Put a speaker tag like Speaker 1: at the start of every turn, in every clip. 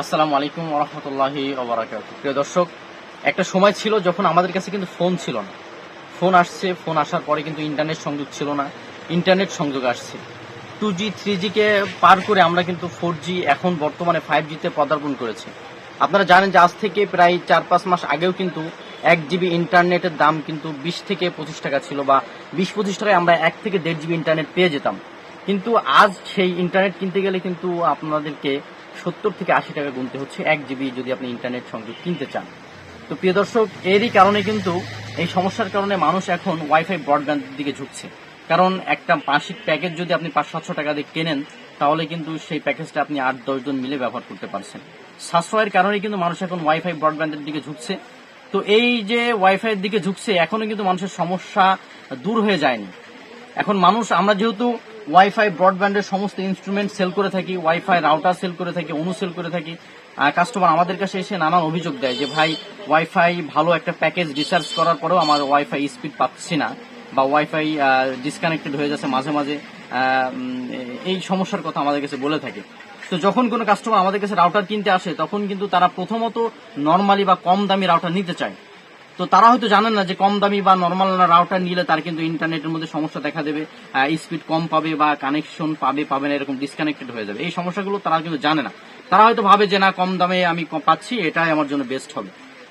Speaker 1: আসসালামু আলাইকুম রহমতুল্লাহি প্রিয় দর্শক, একটা সময় ছিল যখন আমাদের কাছে কিন্তু ফোন ছিল না। ফোন আসছে, ফোন আসার পরে কিন্তু ইন্টারনেট সংযোগ ছিল না। ইন্টারনেট সংযোগ আসছে। টু জি, থ্রি জিকে পার করে আমরা কিন্তু ফোর জি এখন বর্তমানে ফাইভ জিতে পদার্পণ করেছি। আপনারা জানেন যে আজ থেকে প্রায় চার পাঁচ মাস আগেও কিন্তু এক জিবি ইন্টারনেটের দাম কিন্তু বিশ থেকে পঁচিশ টাকা ছিল বা বিশ পঁচিশ টাকায় আমরা এক থেকে দেড় জিবি ইন্টারনেট পেয়ে যেতাম। কিন্তু আজ সেই ইন্টারনেট কিনতে গেলে কিন্তু আপনাদেরকে সত্তর থেকে আশি টাকা গুনতে হচ্ছে। এক জিবি যদি আপনি ইন্টারনেট সংযোগ কিনতে চান। তো প্রিয় দর্শক, এরই কারণে কিন্তু এই সমস্যার কারণে মানুষ এখন ওয়াইফাই ব্রডব্যান্ডের দিকে ঝুঁকছে। কারণ একটা মাসিক প্যাকেজ যদি আপনি পাঁচ, সাতশো টাকা দিয়ে কেনেন, তাহলে কিন্তু সেই প্যাকেজটা আপনি আট দশজন মিলে ব্যবহার করতে পারছেন। সাশ্রয়ের কারণে কিন্তু মানুষ এখন ওয়াইফাই ব্রডব্যান্ডের দিকে ঝুঁকছে। তো এই যে ওয়াইফাইয়ের দিকে ঝুঁকছে এখনও কিন্তু মানুষের সমস্যা দূর হয়ে যায়নি। এখন মানুষ, আমরা যেহেতু ওয়াইফাই ব্রডব্যান্ডের সমস্ত ইনস্ট্রুমেন্ট সেল করে থাকি ওয়াইফাই রাউটার সেল করে থাকি অনু সেল করে থাকি। কাস্টমার আমাদের কাছে এসে নানান অভিযোগ দেয় যে, ভাই ওয়াইফাই ভালো একটা প্যাকেজ রিসার্চ করার পরেও আমার ওয়াইফাই স্পিড পাচ্ছি না বা ওয়াইফাই ডিসকানেক্টেড হয়ে যাচ্ছে মাঝে মাঝে। এই সমস্যার কথা আমাদের কাছে বলে থাকে। তো যখন কোনো কাস্টমার আমাদের কাছে রাউটার কিনতে আসে, তখন কিন্তু তারা প্রথমত নর্মালি বা কম দামি রাউটার নিতে চায়। তো তারা হয়তো জানেন না যে কম দামি বা নর্মাল রাউটার নিলে তার কিন্তু ইন্টারনেটের মধ্যে সমস্যা দেখা দেবে স্পিড কম পাবে বা কানেকশন পাবে পাবে না, এরকম ডিসকানেক্টেড হয়ে যাবে। এই সমস্যাগুলো তারা কিন্তু জানে না। তারা হয়তো ভাবে যে না, কম দামে আমি পাচ্ছি, এটাই আমার জন্য বেস্ট হবে।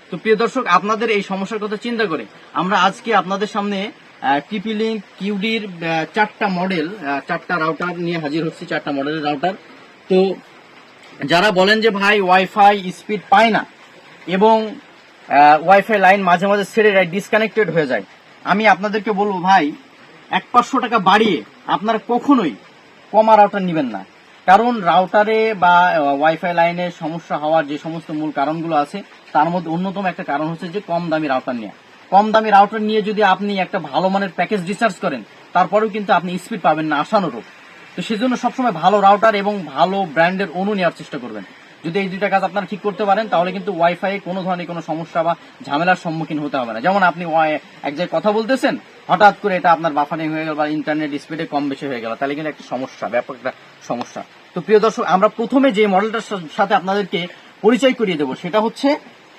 Speaker 1: তো প্রিয় দর্শক, আপনাদের এই সমস্যার কথা চিন্তা করে আমরা আজকে আপনাদের সামনে টিপি লিঙ্ক কিউডির চারটা মডেল চারটা রাউটার নিয়ে হাজির হচ্ছি, চারটা মডেলের রাউটার তো যারা বলেন যে ভাই ওয়াইফাই স্পিড পায় না, এবং ওয়াইফাই লাইন মাঝে মাঝে ছেড়ে যায় ডিসকানেক্টেড হয়ে যায়। আমি আপনাদেরকে বলব, ভাই, এক পাঁচশো টাকা বাড়িয়ে আপনারা কখনোই কমা রাউটার নেবেন না। কারণ রাউটারে বা ওয়াইফাই লাইনে সমস্যা হওয়ার যে সমস্ত মূল কারণগুলো আছে, তার মধ্যে অন্যতম একটা কারণ হচ্ছে যে কম দামি রাউটার নেওয়া। কম দামি রাউটার নিয়ে যদি আপনি একটা ভালো মানের প্যাকেজ রিসার্চ করেন, তারপরেও কিন্তু আপনি স্পিড পাবেন না, আশানুরূপ। তো সেজন্য সবসময় ভালো রাউটার এবং ভালো ব্র্যান্ডের অনু নেওয়ার চেষ্টা করবেন। যদি এই দুইটা কাজ আপনারা ঠিক করতে পারেন, তাহলে কিন্তু ওয়াইফাই কোনো ধরনের কোনো সমস্যা বা ঝামেলার সম্মুখীন হতে হবে না। যেমন আপনি এক জায়গায় কথা বলতেছেন, হঠাৎ করে এটা আপনার বাফারিং হয়ে গেল বা ইন্টারনেট স্পিডে কম বেশি হয়ে গেল, তাহলে কিন্তু একটা সমস্যা, ব্যাপক একটা সমস্যা। তো প্রিয় দর্শক, আমরা প্রথমে যে মডেলটার সাথে আপনাদেরকে পরিচয় করিয়ে দেবো, সেটা হচ্ছে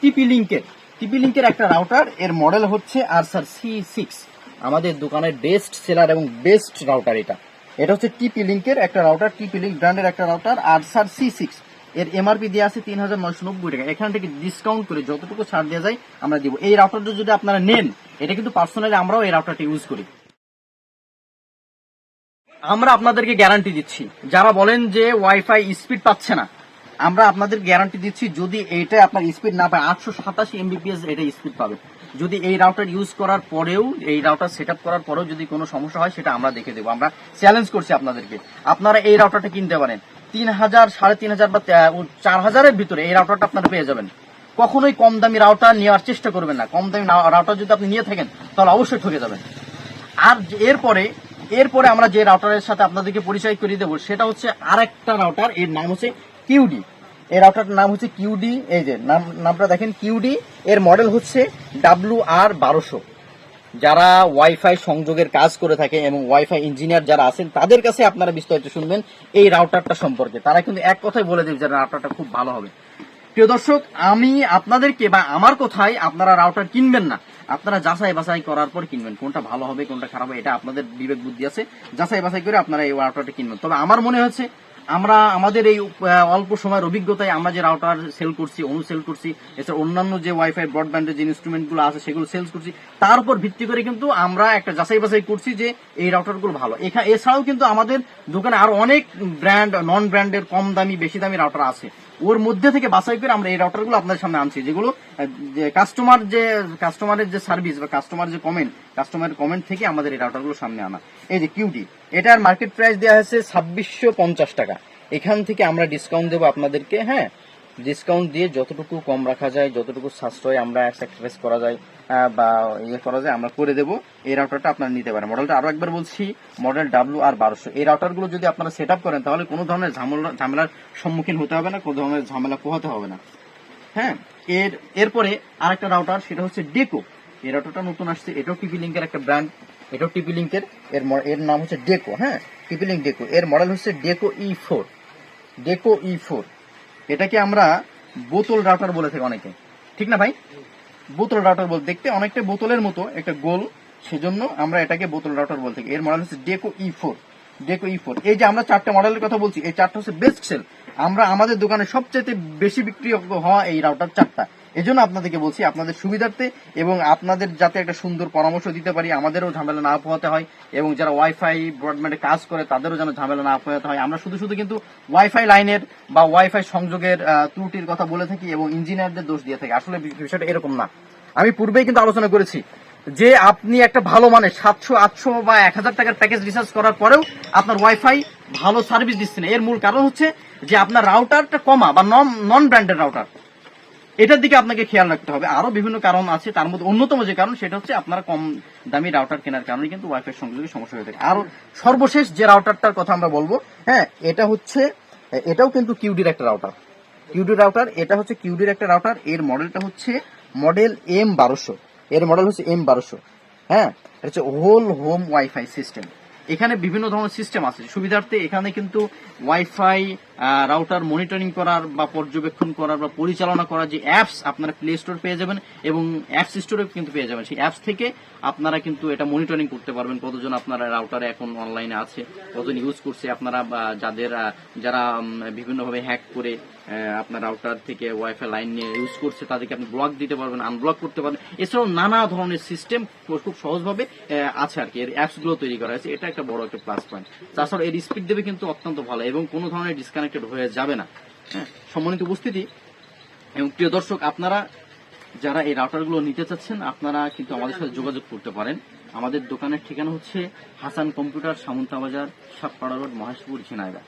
Speaker 1: টিপি লিঙ্কের টিপি লিঙ্কের একটা রাউটার এর মডেল হচ্ছে আর সি সিক্স আমাদের দোকানের বেস্ট সেলার এবং বেস্ট রাউটার এটা। এটা হচ্ছে টিপি লিঙ্কের একটা রাউটার টিপি লিঙ্ক ব্র্যান্ডের একটা রাউটার আর সি সিক্স এর এমআরপি দেওয়া আছে তিন হাজার নয়শো নব্বই টাকা। এখান থেকে ডিসকাউন্ট করে যতটুকু ছাড় দেওয়া যায়, আমরা দিব। এই রাউটারটা যদি আপনারা নেন, এটা কিন্তু পার্সোনালি আমরাও এই রাউটারটা ইউজ করি। আমরা আপনাদেরকে গ্যারান্টি দিচ্ছি। যারা বলেন যে ওয়াইফাই স্পিড পাচ্ছে না, আমরা আপনাদের গ্যারান্টি দিচ্ছি যদি এইটা আপনার স্পিড না পায়, আটশো সাতাশি এমবিপিএস এটা স্পিড পাবে। যদি এই রাউটার ইউজ করার পরেও, এই রাউটার সেট করার পরেও যদি কোনো সমস্যা হয়, সেটা আমরা দেখে দেবো। আমরা চ্যালেঞ্জ করছি আপনাদেরকে। আপনারা এই রাউটারটা কিনতে পারেন। তিন হাজার সাড়ে তিন হাজার বা চার হাজারের ভিতরে এই রাউটারটা আপনারা পেয়ে যাবেন। কখনোই কম দামি রাউটার নেওয়ার চেষ্টা করবেন না। কম দামি রাউটার যদি আপনি নিয়ে থাকেন, তাহলে অবশ্যই ঠকে যাবেন। আর এরপরে এরপরে আমরা যে রাউটারের সাথে আপনাদেরকে পরিচয় করিয়ে দেবো, সেটা হচ্ছে আরেকটা রাউটার এর নাম হচ্ছে কিউডি এই রাউটারটার নাম হচ্ছে কিউডি এই যে, নাম নামটা দেখেন কিউডি এর মডেল হচ্ছে ডাব্লু আর বারোশো। যারা ওয়াইফাই সংযোগের কাজ করে থাকে এবং ওয়াইফাই ইঞ্জিনিয়ার যারা আছেন, তাদের কাছে আপনারা বিস্তারিত শুনবেন এই রাউটারটা সম্পর্কে। তারা কিন্তু এক কথাই বলে দেবে যে রাউটারটা খুব ভালো হবে। প্রিয় দর্শক, আমি আপনাদেরকে বা আমার কথায় আপনারা রাউটার কিনবেন না। আপনারা যাচাই বাছাই করার পর কিনবেন। কোনটা ভালো হবে, কোনটা খারাপ হবে, এটা আপনাদের বিবেক বুদ্ধি আছে। যাচাই বাছাই করে আপনারা এই রাউটারটা কিনবেন। তবে আমার মনে হচ্ছে আমরা আমাদের এই অল্প সময়ের অভিজ্ঞতায় আমরা যে রাউটার সেল করছি অনু সেল করছি, এছাড়া অন্যান্য যে ওয়াইফাই ব্রডব্যান্ডের যে ইনস্ট্রুমেন্টগুলো আছে, সেগুলো সেলস করছি, তার উপর ভিত্তি করে কিন্তু আমরা একটা যাচাই বাছাই করছি যে এই রাউটারগুলো ভালো। এছাড়াও কিন্তু আমাদের দোকানে আরও অনেক ব্র্যান্ড নন ব্র্যান্ডের কম দামি, বেশি দামি রাউটার আছে। ওর মধ্যে থেকে বাছাই করে আমরা এই রাউটারগুলো আপনাদের সামনে আনছি, যেগুলো কাস্টমার যে কাস্টমারের যে সার্ভিস বা কাস্টমার যে কমেন্ট কাস্টমারের কমেন্ট থেকে আমাদের এই রাউটারগুলো সামনে আনা। এই যে কিউটি এটার মার্কেট প্রাইস দেওয়া হয়েছে ছাব্বিশশো টাকা। এখান থেকে আমরা ডিসকাউন্ট দেবো আপনাদেরকে হ্যাঁ ডিসকাউন্ট দিয়ে যতটুকু কম রাখা যায়, যতটুকু সাশ্রয় আমরা স্যাক্রিফাইস করা যায় বা ইয়ে করা যায়, আমরা করে দেবো। এই রাউটারটা আপনারা নিতে পারেন। মডেলটা আরও একবার বলছি মডেল ডাব্লু আর বারোশো এই রাউটারগুলো যদি আপনারা সেট করেন, তাহলে কোনো ধরনের ঝামেলা, ঝামেলার সম্মুখীন হতে হবে না, কোনো ধরনের ঝামেলা পোহাতে হবে না। হ্যাঁ এর, এরপরে আরেকটা রাউটার সেটা হচ্ছে ডেকো এই রাউটারটা নতুন আসছে। এটাও টিপি লিঙ্কের একটা ব্র্যান্ড এটাও টিপি লিঙ্কের এর। এর নাম হচ্ছে ডেকো হ্যাঁ? টিপি লিঙ্ক ডেকো এর মডেল হচ্ছে ডেকো ই ফোর ডেকো ই ফোর এটাকে আমরা বোতল রাউটার বলে থাকি অনেকে। ঠিক না ভাই? বোতল রাউটার বল দেখতে অনেকটা বোতলের মতো একটা গোল, সেজন্য আমরা এটাকে বোতল রাউটার বলতে থাকি। এর মডেল হচ্ছে ডেকো ই ফোর ডেকো ই ফোর এই যে আমরা চারটা মডেলের কথা বলছি, এই চারটা হচ্ছে বেস্ট সেল আমরা আমাদের দোকানে সবচেয়ে বেশি বিক্রি হওয়া এই রাউটার চারটা। এজন্য আপনাদেরকে বলছি, আপনাদের সুবিধার্থে এবং আপনাদের যাতে একটা সুন্দর পরামর্শ দিতে পারি, আমাদেরও ঝামেলা না পোহাতে হয় এবং যারা ওয়াইফাই ব্রডব্যান্ডে কাজ করে, তাদেরও যেন ঝামেলা না পোহাতে হয়। আমরা শুধু শুধু কিন্তু ওয়াইফাই লাইনের বা ওয়াইফাই সংযোগের ত্রুটির কথা বলে থাকি এবং ইঞ্জিনিয়ারদের দোষ দিয়ে থাকি। আসলে বিষয়টা এরকম না। আমি পূর্বেই কিন্তু আলোচনা করেছি যে আপনি একটা ভালো মানে সাতশো, আটশো বা এক হাজার টাকার প্যাকেজ রিচার্জ করার পরেও আপনার ওয়াইফাই ভালো সার্ভিস দিচ্ছে না এর মূল কারণ হচ্ছে যে আপনার রাউটারটা কমা বা নন ব্র্যান্ডেড রাউটার এটার দিকে আপনাকে খেয়াল রাখতে হবে। আরও বিভিন্ন কারণ আছে, তার মধ্যে অন্যতম যে কারণ সেটা হচ্ছে আপনারা কম দামি রাউটার কেনার কারণে কিন্তু ওয়াইফাই সংযোগে সমস্যা হয়ে থাকে। আর সর্বশেষ যে রাউটারটার কথা আমরা বলব হ্যাঁ এটা হচ্ছে, এটাও কিন্তু কিউডির একটা রাউটার কিউডি রাউটার এটা হচ্ছে কিউডির একটা রাউটার এর মডেলটা হচ্ছে মডেল এম বারোশো। এর মডেল হচ্ছে এম বারোশো। হ্যাঁ এটা হচ্ছে হোল হোম ওয়াইফাই সিস্টেম এখানে বিভিন্ন ধরনের সিস্টেম আছে। সুবিধার্থে এখানে কিন্তু ওয়াইফাই রাউটার মনিটরিং করার বা পর্যবেক্ষণ করার বা পরিচালনা করার যে অ্যাপস আপনারা প্লে স্টোর পেয়ে যাবেন এবং অ্যাপস স্টোরে কিন্তু পেয়ে যাবেন। সেই অ্যাপস থেকে আপনারা কিন্তু এটা মনিটরিং করতে পারবেন কতজন আপনারা রাউটারে এখন অনলাইনে আছে, কতজন ইউজ করছে আপনারা যাদের যারা বিভিন্নভাবে হ্যাক করে আপনার রাউটার থেকে ওয়াইফাই লাইন নিয়ে ইউজ করছে, তাদেরকে আপনি ব্লক দিতে পারবেন আনব্লক করতে পারবেন। এছাড়াও নানা ধরনের সিস্টেম খুব সহজভাবে আছে আর কি। এর অ্যাপসগুলো তৈরি করা হয়েছে। এটা একটা বড় একটা প্লাস পয়েন্ট তাছাড়া এর স্পিড দেবে কিন্তু অত্যন্ত ভালো এবং কোনো ধরনের ডিসকানেক্টেড হয়ে যাবে না। হ্যাঁ সম্মানিত উপস্থিতি, এবং প্রিয় দর্শক, আপনারা যারা এই রাউটারগুলো নিতে চাচ্ছেন, আপনারা কিন্তু আমাদের সাথে যোগাযোগ করতে পারেন। আমাদের দোকানের ঠিকানা হচ্ছে হাসান কম্পিউটার, সামন্তা বাজার সাতপাড়া রোড, মহেশপুর, ঝিনাইদহ।